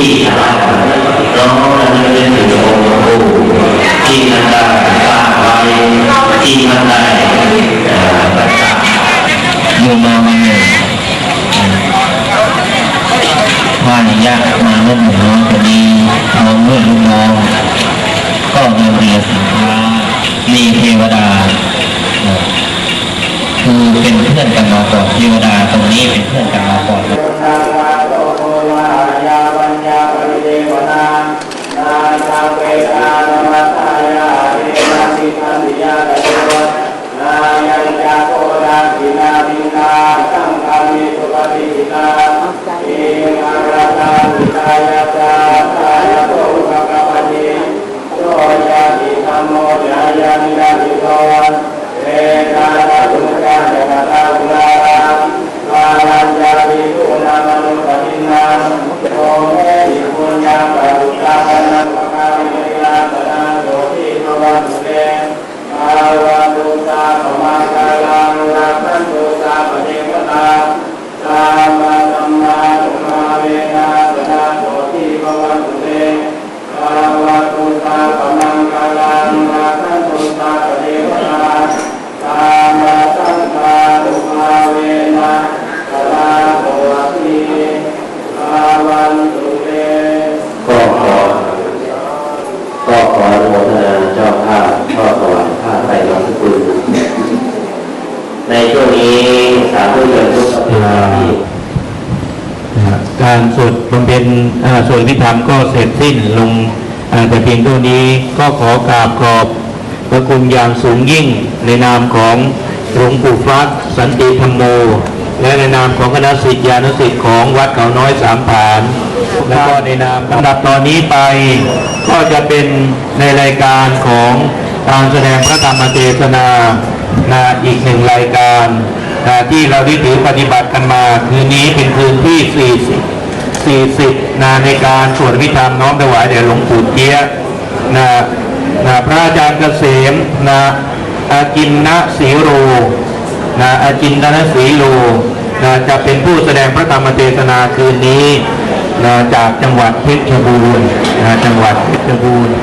อิทังน้อมระลึนถึงองค์หลวงปู่ที่ท่นได้สร้างไว้ที่ท่านได้อยู่มาวันหนึ่งว่านยากมาเมื่อหนุ่มน้องคนนี้น้องเมื่อลูกน้องก็เงินเรียน โอเมหิปุญญาปารุตาปนังปะกาวิเมลาปนังโสติภวันตุเตอาวันตุสาปมาคาลังรักขันตุสาปเทวตาสามาสัมมาตุมาเวนะปนังโสติภวันตุเตอาวันตุสาปมังคาลังรักขันตุสาปเทวตาสามาสัมมาตุมาเวนะ สลาโภติอาวันตุเต ก็ขอก็ขออนุโมทนาเจ้าภาพก็ถวายผ้าไตรรัตน์คุณในช่วงนี้สาธุชนทุกประเภทที่ นะครับ การสวดบำเพ็ญอ่าสวดพิธรรมก็เสร็จสิ้นลงแต่เพียงเท่านี้ก็ขอกราบขอบพระคุณอย่างสูงยิ่งในนามของหลวงปู่ฟักสันติธรรมโม และในนามของคณะศิษยานุศิษย์ของวัดเขาน้อยสามผานแล้วก็ในนามลำดับตอนนี้ไป ก็จะเป็นในรายการของการแสดงพระธรรมเทศนานะอีกหนึ่งรายการที่เราได้ถือปฏิบัติกันมา คืนนี้เป็นคืนที่ 40 40นาในการสวดพิธรรมน้อมถวายแด่หลวงปู่เจี๊ยนะนะพระอาจารย์เกษมนะอาจินนะศรีโรนะอาจินนะศรีโรนะจะเป็นผู้แสดงพระธรรมเทศนาคืนนี้นะจากจังหวัดเพชรบูรณ์นะจังหวัดเพชรบูรณ์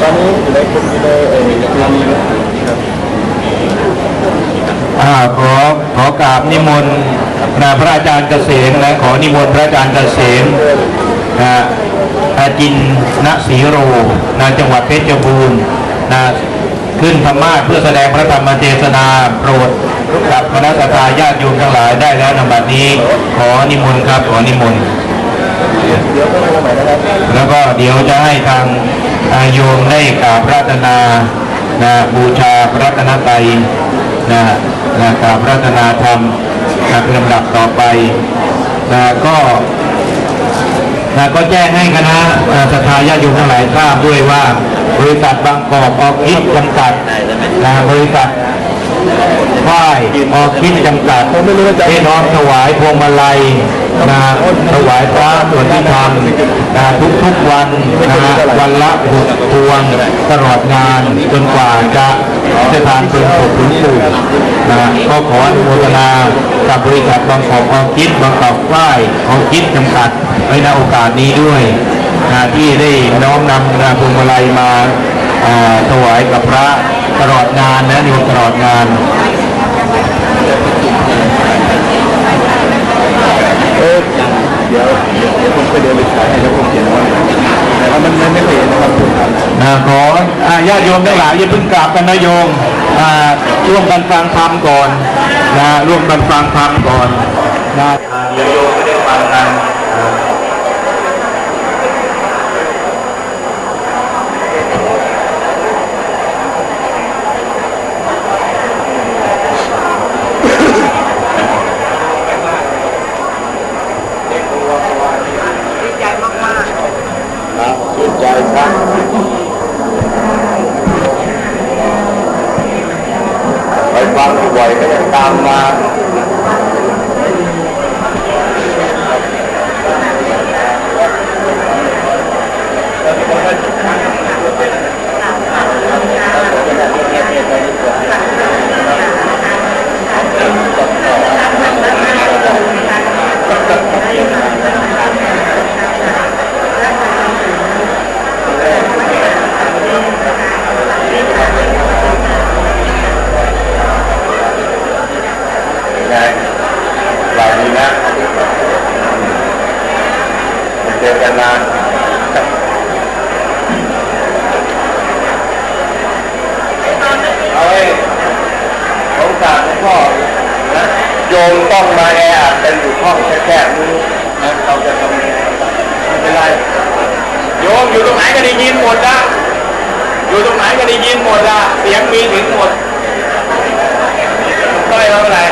ตอนนี้อยู่ในกลุ่มที่ได้เอ่อเรามี อ่าขอขอกราบนิมนต์นะพระอาจารย์เกษมและขอนิมนต์พระอาจารย์เกษมนะอาจินณศรีโรนะจังหวัดเพชรบูรณ์นะขึ้นธรรมาสเพื่อแสดงพระธรรมเทศนาโปรดกับคณะสัตยาญาติโยมทั้งหลายได้แล้วนบัดนี้ ขอนิมนต์ครับขอนิมนต์แล้วก็เดี๋ยวจะให้ทางโยมได้กราบพระรัตนานะบูชาพระรัตนตรัย นะนะกราบพระรัตนาธรรมนะเป็นลำดับต่อไปนะก็นะก็แจ้งให้คณะอ่าศรัทธาญาติโยมทั้งหลายทราบด้วยว่า บริษัทบางกอกออกฤทธิ์จำกัดนะบริษัท ฝ้ายออกคิดจำกัดที่น้อมถวายพวงมาลัยนะถวายพระส่วนที่ทำนะทุกๆวันนะวันละหกพวงตลอดงานจนกว่าจะจะทานเป็นศพหลวงปู่นะก็ขออนุโมทนากับบริษัทบางกอกออกคิดบางกอกฝ้ายออกคิดจำกัดไว้ในโอกาสนี้ด้วยนะที่ได้น้อมนำนะพวงมาลัยมาอ่าถวายกับพระ ตลอดงานนะโยมตลอดงานเออเดี๋ยวเดี๋ยวเดี๋ยวผมไปเดินไปถ่ายให้แล้วผมเขียนไว้แต่ว่ามันมันไม่เคยเห็นนะครับผมทำนะขออ่าญาติโยมทั้งหลายอย่าเพิ่งกราบกันนะโยมอ่าร่วมกันฟังธรรมก่อนนะร่วมกันฟังธรรมก่อนนะอ่าเดี๋ยวโยมไม่ได้ฟังกัน มต้องมาแออัดกันอยู่ห้องแคบๆนี้นะเราจะทำยังไงไม่เป็นไรโยมอยู่ตรงไหนก็ได้ยินหมดนะอยู่ตรงไหนก็ได้ยินหมดอะเสียงมีถึงหมดต้อยเท่าไหร่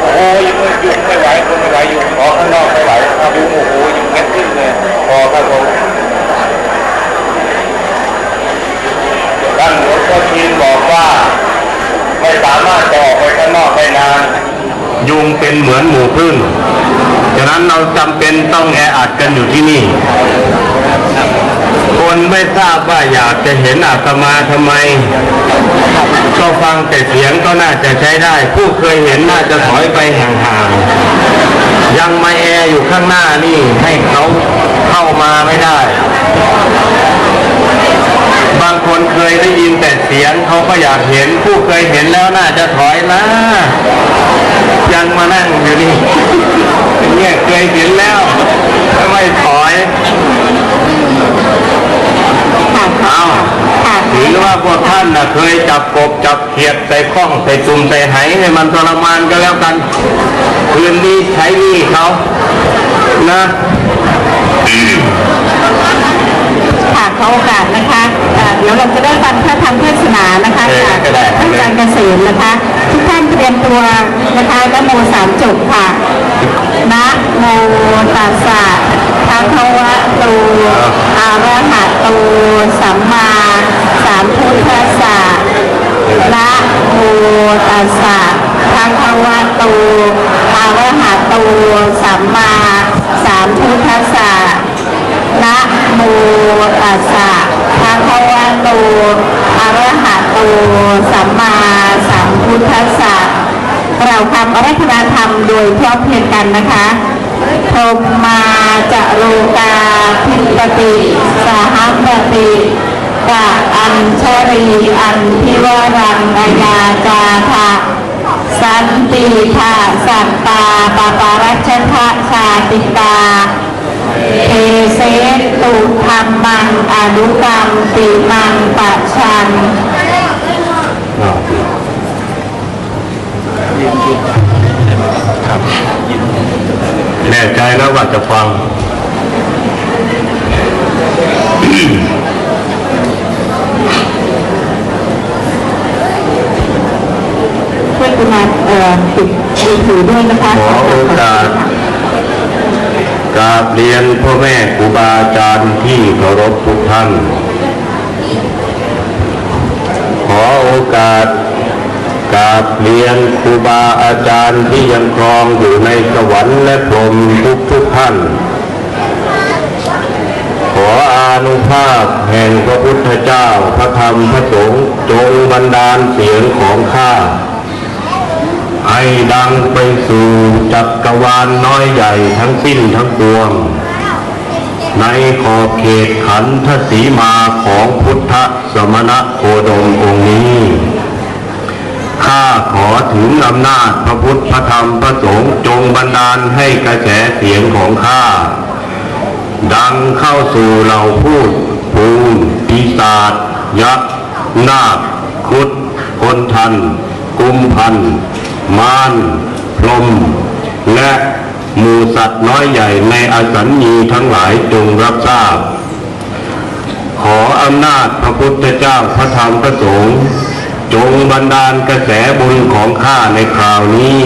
โอ้โหยังไม่ยุงไม่ไหวคนไม่ไหวอยู่ขอข้างนอกไม่ไหวถ้ายุงโอ้โหยุงแก๊สขึ้นเลยพอครับผมท่านหลวงพ่อทีน ไม่สามารถจะออกไปข้างนอกได้นานยุงเป็นเหมือนหมูพึ่งฉะนั้นเราจำเป็นต้องแออัดกันอยู่ที่นี่ คนไม่ทราบว่าอยากจะเห็นอาตมาทำไม ก็ฟังแต่เสียงก็น่าจะใช้ได้ ผู้เคยเห็นน่าจะถอยไปห่างๆ ยังมาแออยู่ข้างหน้านี่ให้เขาเข้ามาไม่ได้ คนเคยได้ยินแต่เสียงเขาก็อยากเห็น ผู้เคยเห็นแล้วน่าจะถอยนะยังมานั่งอยู่นี่เนี่ยเคยเห็นแล้วไม่ถอยเอาถือว่าพวกท่านนะเคยจับกบจับเขียดใส่ข้องใส่ตุ่มใส่ไหให้มันทรมานก็แล้วกันคืนนี้ใช้นี่เขานะค่ะขอโอกาสนะคะ เอ่อเดี๋ยวเราจะได้ฟังพระธรรมเทศนานะคะเออจากก็ได้ท่านอาจารย์เกษมนะคะ ทุกท่านเตรียมตัวนะคะนะโมสามจบค่ะนะโมตัสสะภะคะวะโตอะระหะโตสัมมาสัมพุทธัสสะนะโมตัสสะภะคะวะโตอะระหะโตสัมมาสัมพุทธัสสะ นะโมตัสสะภะคะวะโตอะระหะโตสัมมาสัมพุทธัสสะเราทำอรัธนาธรรมโดยพร้อมเพรียงกันนะคะพรหมาจะโลกาพิปติสหัปติกะอัญชรีอันพิวรังกายาจาทะสันติภาสัตตาปปารัชทะชาติกา เอเสตุธรรมังอนุกรรมติมังปัจชันแน่ใจแล้วว่าจะฟังช่วยกุณาเอ่อปิดมือถือด้วยนะคะขอโอกาส กราบเรียนพ่อแม่ครูบาอาจารย์ที่เคารพทุกท่าน ขอโอกาสกราบเรียนครูบาอาจารย์ที่ยังครองอยู่ในสวรรค์และพรหมทุกทุกท่าน ขออานุภาพแห่งพระพุทธเจ้าพระธรรมพระสงฆ์จงบันดาลเสียงของข้า ให้ดังไปสู่จักรวาลน้อยใหญ่ทั้งสิ้นทั้งปวง ในขอบเขตขันธสีมาของพุทธสมณะโคดมองค์นี้ ข้าขอถึงอำนาจพระพุทธพระธรรมพระสงฆ์จงบันดาลให้กระแสเสียงของข้า ดังเข้าสู่เหล่าพูดภูมิปีศาจยักษ์นาคคุดคนทันกุมพัน มารพรมและหมูสัตว์น้อยใหญ่ในอสัญญีทั้งหลายจงรับทราบ ขออำนาจพระพุทธเจ้าพระธรรมพระสงฆ์จงบันดาลกระแสบุญของข้าในคราวนี้